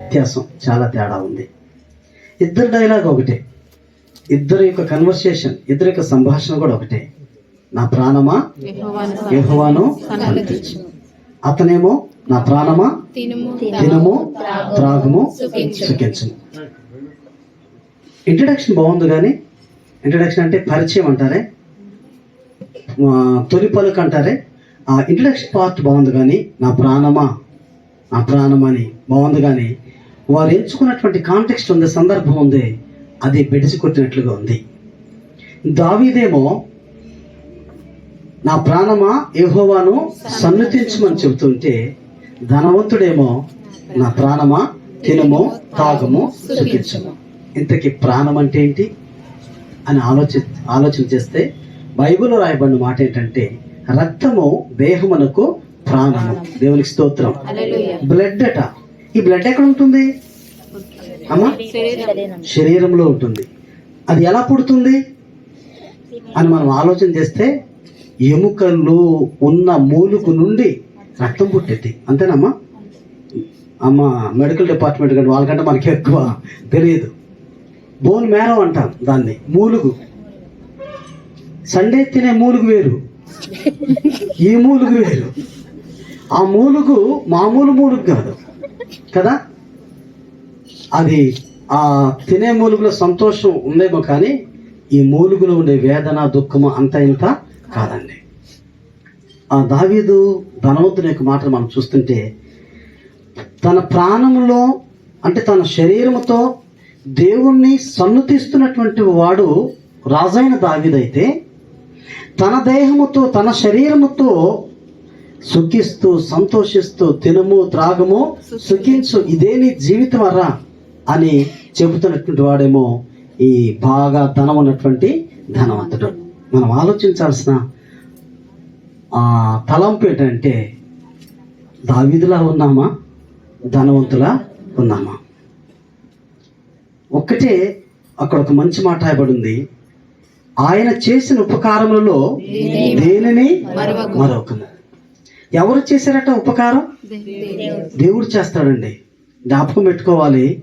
వ్యత్యాసం చాలా తేడా ఉంది. ఇద్దరు డైలాగ్ ఒకటే. ఇద్దరు యొక్క కన్వర్సేషన్ ఇద్దరు యొక్క సంభాషణ కూడా ఒకటే. నా ప్రాణమా? యెహోవాను సన్నిధించు అతనేమో నా ప్రాణమా? తినుము తినము త్రాగము సుఖించము. ఇంట్రడక్షన్ బాగుంది కానీ ఇంట్రడక్షన్ అంటే పరిచయం అంటారే? ఆ, తొలి పలుకు అంటారే? ఆ ఇంట్రడక్షన్ పార్ట్ బాగుంది కానీ నా ప్రాణమా? నా ప్రాణమని బాగుంది కానీ వారు ఎంచుకున్నటువంటి కాంటెక్స్ట్ ఉంది సందర్భం ఉంది. అది బెడిసి కొట్టినట్లుగా ఉంది. దావీదేమో నా ప్రాణమా యెహోవాను సన్నతించమని చెబుతుంటే ధనవంతుడేమో నా ప్రాణమా తినము తాగము సుఖించము. ఇంతకీ ప్రాణం అంటే ఏంటి? అని ఆలోచి ఆలోచన చేస్తే బైబిల్లో రాయబడిన మాట ఏంటంటే రక్తము దేహమునకు ప్రాణము. దేవునికి స్తోత్రం. బ్లడ్ అట. ఈ బ్లడ్ ఎక్కడ ఉంటుంది? అమ్మా శరీరం శరీరంలో ఉంటుంది. అది ఎలా పుడుతుంది? అని మనం ఆలోచన చేస్తే ఎముకల్లో ఉన్న మూలుగు నుండి రక్తం పుట్టింది. అంతేనమ్మా? అమ్మ మెడికల్ డిపార్ట్మెంట్ కంటే వాళ్ళకంటే మనకి ఎక్కువ తెలియదు. బోన్ మ్యారో అంటాం దాన్ని మూలుగు. సండే తినే మూలుగు వేరు. ఈ మూలుగు వేరు. ఆ మూలుగు మామూలు మూలుగు కాదు. కదా? అది ఆ తినే మూలుగులో సంతోషం ఉందేమో కానీ ఈ మూలుగులో ఉండే వేదన దుఃఖము అంత ఇంత కాదండి. ఆ దావీదు ధనవంతుని యొక్క మాటలు మనం చూస్తుంటే తన ప్రాణంలో అంటే తన శరీరముతో దేవుణ్ణి సన్నుతిస్తున్నటువంటి వాడు రాజైన దావీదైతే తన దేహముతో తన శరీరముతో సుఖిస్తూ సంతోషిస్తూ తినము త్రాగము సుఖించు. ఇదే నీ జీవితం అరా అని చెబుతున్నటువంటి వాడేమో ఈ బాగా ధనం ఉన్నటువంటి ధనవంతుడు. మనం ఆలోచించాల్సిన ఆ తలంపు ఏంటంటే దావీదులా ఉన్నామా? ధనవంతులా ఉన్నామా? ఒక్కటే అక్కడ ఒక మంచి మాట రాయబడింది. ఆయన చేసిన ఉపకారములలో దేనిని మరొకము ఎవరు చేశారట ఉపకారం? దేవుడు. చేస్తాడండి. జ్ఞాపకం పెట్టుకోవాలి.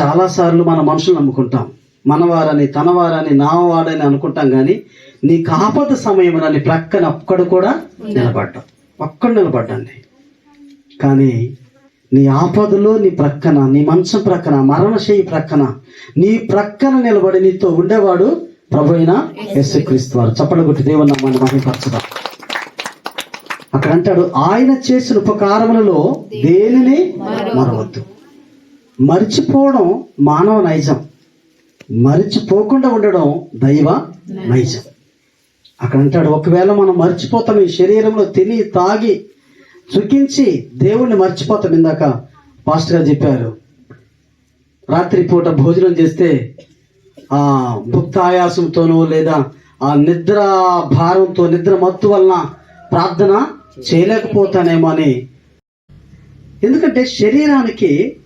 చాలాసార్లు మన మనుషులు నమ్ముకుంటాం. మనవారని తనవారని నావాడని అనుకుంటాం కానీ నీ కాపద సమయం నీ ప్రక్కన ఒక్కడు కూడా నిలబడ్డాం. ఒక్కడు నిలబడ్డండి. కానీ నీ ఆపదలో నీ ప్రక్కన నీ మంచం ప్రక్కన మరణశయ్యి ప్రక్కన నీ ప్రక్కన నిలబడి నీతో ఉండేవాడు ప్రభు అయిన యేసుక్రీస్తు. వారు. చప్పలు కొట్టి దేవుని నమ్మని మహిమపరచుదాం అక్కడ అంటాడు ఆయన చేసిన ఉపకారములలో దేనిని మరవద్దు. మరిచిపోవడం మానవ నైజం. మరిచిపోకుండా ఉండడం దైవ నైజం. అక్కడ అంటాడు ఒకవేళ మనం మర్చిపోతాం ఈ శరీరంలో తిని తాగి సుఖించి దేవుణ్ణి మర్చిపోతాం ఇందాక పాస్టర్ గారు చెప్పారు. రాత్రిపూట భోజనం చేస్తే ఆ భుక్తాయాసంతోనో లేదా ఆ నిద్ర భారంతో నిద్ర మత్తు వలన ప్రార్థన చేయలేకపోతానేమో అని. ఎందుకంటే శరీరానికి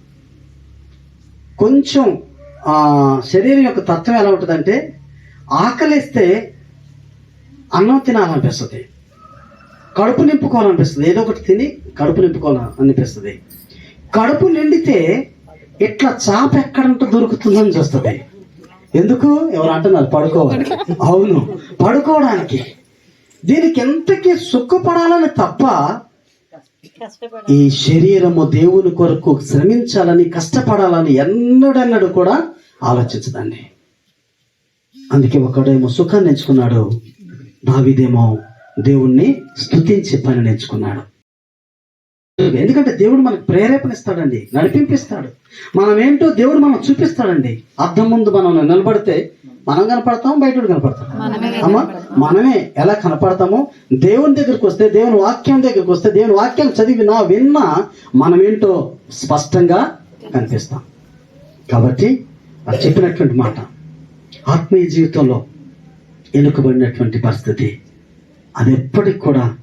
కొంచెం శరీరం యొక్క తత్వం ఎలా ఉంటుందంటే ఆకలిస్తే అన్నం తినాలనిపిస్తుంది. కడుపు నింపుకోవాలనిపిస్తుంది. ఏదో ఒకటి తిని కడుపు నింపుకోవాలనిపిస్తుంది. కడుపు నిండితే ఇట్లా చాప ఎక్కడంటూ దొరుకుతుందని చూస్తుంది. ఎందుకు? ఎవరు అంటున్నారు పడుకోవాలి. అవును పడుకోవడానికి. దీనికి ఎంతకి సుఖపడాలని తప్ప ఈ శరీరము దేవుని కొరకు శ్రమించాలని కష్టపడాలని ఎన్నడన్నడు కూడా ఆలోచించదండి. అందుకే ఒకడేమో సుఖాన్ని ఎంచుకున్నాడు దావిదేమో దేవుణ్ణి స్తుతించే పని నేర్చుకున్నాడు ఎందుకంటే దేవుడు మనకు ప్రేరేపణ ఇస్తాడండి నడిపింపిస్తాడు. మనం ఏంటో దేవుడు మనం చూపిస్తాడండి. అర్థం ముందు మనం నిలబడితే మనం కనపడతాం బయట కనపడతాం అమ్మా మనమే ఎలా కనపడతామో దేవుని దగ్గరికి వస్తే దేవుని వాక్యం దగ్గరికి వస్తే దేవుని వాక్యం చదివినా విన్నా మనం ఏంటో స్పష్టంగా కనిపిస్తాం. కాబట్టి అది చెప్పినటువంటి మాట ఆత్మీయ జీవితంలో ఎన్నుకబడినటువంటి పరిస్థితి అది ఎప్పటికి కూడా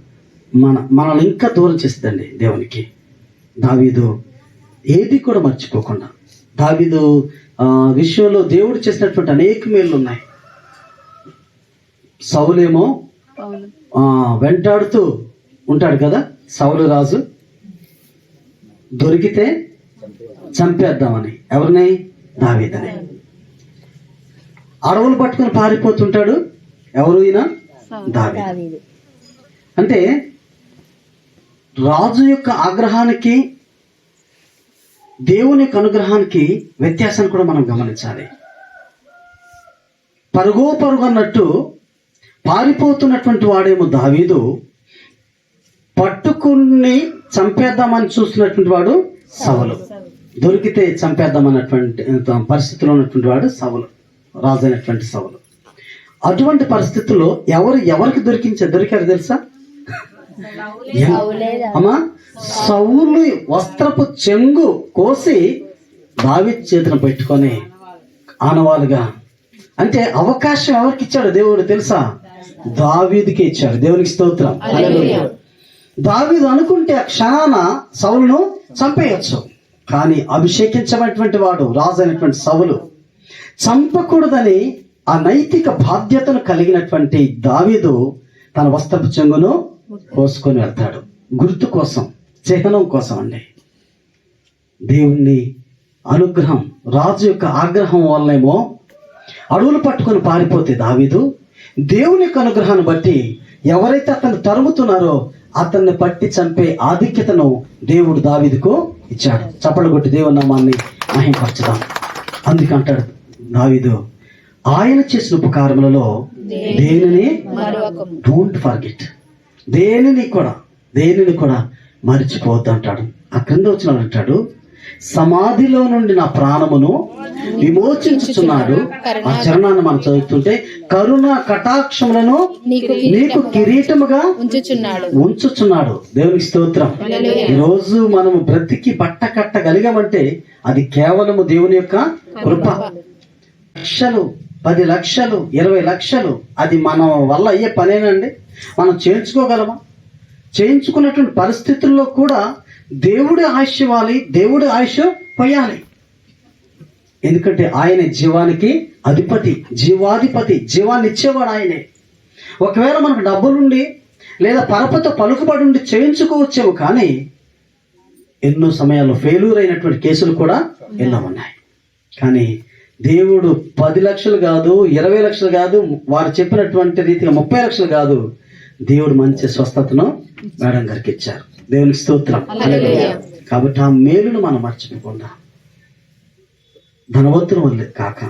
మన మనల్ని ఇంకా దూరం చేస్తుందండి దేవునికి. దావీదు ఏది కూడా మర్చిపోకుండా దావీదు విషయంలో దేవుడు చేసినటువంటి అనేక మేళ్ళు ఉన్నాయి. సౌలేమో వెంటాడుతూ ఉంటాడు కదా సౌలు రాజు. దొరికితే చంపేద్దామని. ఎవరిని? దావీదని. అడవులు పట్టుకొని పారిపోతుంటాడు ఎవరు ఈయన? దావీదు. అంటే రాజు యొక్క ఆగ్రహానికి దేవుని అనుగ్రహానికి వ్యత్యాసాన్ని కూడా మనం గమనించాలి. పరుగో పరుగు అన్నట్టు పారిపోతున్నటువంటి వాడేమో దావీదు పట్టుకుని చంపేద్దామని చూస్తున్నటువంటి వాడు సవలు దొరికితే చంపేద్దామన్నటువంటి పరిస్థితిలో ఉన్నటువంటి వాడు సవలు రాజు అయినటువంటి సవలు అటువంటి పరిస్థితుల్లో ఎవరు ఎవరికి దొరికించే దొరికారు తెలుసా? అమ్మా సౌలు వస్త్రపు చెంగు కోసి దావి చేతిన పెట్టుకొని ఆనవాలుగా అంటే అవకాశం ఎవరికి ఇచ్చాడు దేవుడు తెలుసా? దావీదికి ఇచ్చాడు. దేవునికి స్తోత్రం. దావీదు అనుకుంటే క్షణాన సౌలును చంపేయచ్చు. కానీ అభిషేకించబడినటువంటి వాడు రాజు అయినటువంటి సౌలు చంపకూడదని ఆ నైతిక బాధ్యతను కలిగినటువంటి దావీదు తన వస్త్రపు చెంగును కోసుకొని వెళ్తాడు. గుర్తు కోసం చిహ్నం కోసం అండి. దేవుణ్ణి అనుగ్రహం రాజు యొక్క ఆగ్రహం వల్లనేమో అడవులు పట్టుకొని పారిపోతే దావీదు. దేవుని యొక్క అనుగ్రహాన్ని బట్టి ఎవరైతే అతన్ని తరుముతున్నారో అతన్ని పట్టి చంపే ఆధిక్యతను దేవుడు దావీదుకు ఇచ్చాడు. చప్పలు కొట్టి దేవుని నామాన్ని మహింపరచుదాం. అందుకంటాడు దావీదు ఆయన చేసిన ఉపకారములలో దేనిని డోంట్ ఫర్గెట్ దేనిని కూడా దేనిని కూడా మర్చిపోవద్దు అంటాడు. ఆ క్రింద వచ్చిన అంటాడు సమాధిలో నుండి నా ప్రాణమును విమోచించుచున్నాడు. ఆ చరణాన్ని మనం చదువుతుంటే కరుణ కటాక్షములను నీకు కిరీటముగా ఉంచుచున్నాడు. ఉంచుచున్నాడు. దేవునికి స్తోత్రం. ఈ రోజు మనము బ్రతికి బట్ట కట్టగలిగామంటే అది కేవలము దేవుని యొక్క కృప. పది లక్షలు ఇరవై లక్షలు అది మన వల్ల అయ్యే పనేనండి? మనం చేయించుకోగలమా? చేయించుకున్నటువంటి పరిస్థితుల్లో కూడా దేవుడి ఆయుష్ ఇవ్వాలి దేవుడి ఆయుష్ పోయాలి. ఎందుకంటే ఆయన జీవానికి అధిపతి జీవాధిపతి జీవాన్ని ఇచ్చేవాడు ఆయనే. ఒకవేళ మనకు డబ్బులుండి లేదా పరపతో పలుకుబడి ఉండి చేయించుకోవచ్చేమో కానీ ఎన్నో సమయాల్లో ఫెయిల్యూర్ అయినటువంటి కేసులు కూడా ఎన్నో ఉన్నాయి. కానీ దేవుడు పది లక్షలు కాదు ఇరవై లక్షలు కాదు వారు చెప్పినటువంటి రీతిగా ముప్పై లక్షలు కాదు. దేవుడు మంచి స్వస్థతను మేడం గారికి ఇచ్చారు. దేవునికి స్తోత్రం. కాబట్టి ఆ మేలును మనం మర్చిపోకుండా ధనవంతుల వల్లే కాక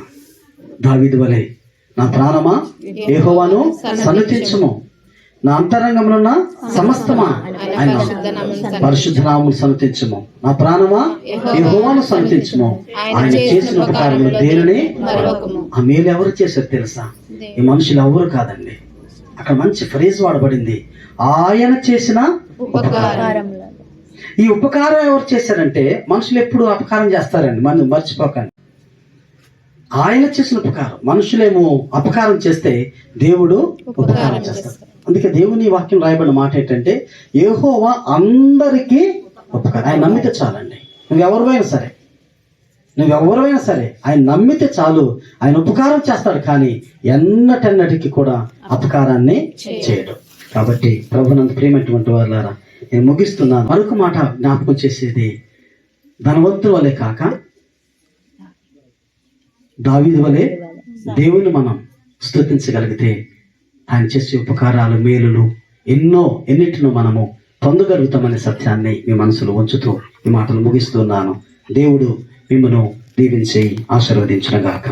దావీదు వలె నా ప్రాణమా? యెహోవాను సన్నతించుము. నా అంతరంగమునున్న సమస్తమా? ఆయన పరిశుద్ధ నామమును సన్నతించుము నా ప్రాణమా? యెహోవాను సన్నతించుము ఆయన చేసిన ఉపకారములు దేనిని? ఆ మేలు ఎవరు చేశారు తెలుసా? ఈ మనుషులు ఎవరు కాదండి. అక్కడ మంచి ఫ్రేజ్ వాడబడింది ఆయన చేసిన ఉపకారం ఈ ఉపకారం ఎవరు చేశారంటే మనుషులు ఎప్పుడు అపకారం చేస్తారండి. మనం మర్చిపోకండి. ఆయన చేసిన ఉపకారం. మనుషులేమో అపకారం చేస్తే దేవుడు ఉపకారం చేస్తాడు. అందుకే దేవుని వాక్యం రాయబడిన మాట ఏంటంటే ఏహోవా అందరికీ ఉపకారం ఆయన నమ్మితే చాలండి. నువ్వెవరివైనా సరే నువ్వెవరైనా సరే ఆయన నమ్మితే చాలు. ఆయన ఉపకారం చేస్తాడు కానీ ఎన్నటెన్నటికి కూడా అపకారాన్ని చేయడు. కాబట్టి ప్రభునంత ప్రేమటువంటి వాళ్ళారా నేను ముగిస్తున్నాను. మరొక మాట జ్ఞాపకం చేసేది ధనవంతుల వలె కాక దావీదు వలె దేవుని మనం స్తుతించగలిగితే ఆయన చేసే ఉపకారాలు మేలులు ఎన్నో ఎన్నిటినో మనము పొందగలుగుతామనే సత్యాన్ని మీ మనసులో ఉంచుతూ ఈ మాటలు ముగిస్తున్నాను. దేవుడు మిమ్మను దీవించి ఆశీర్వదించినగాక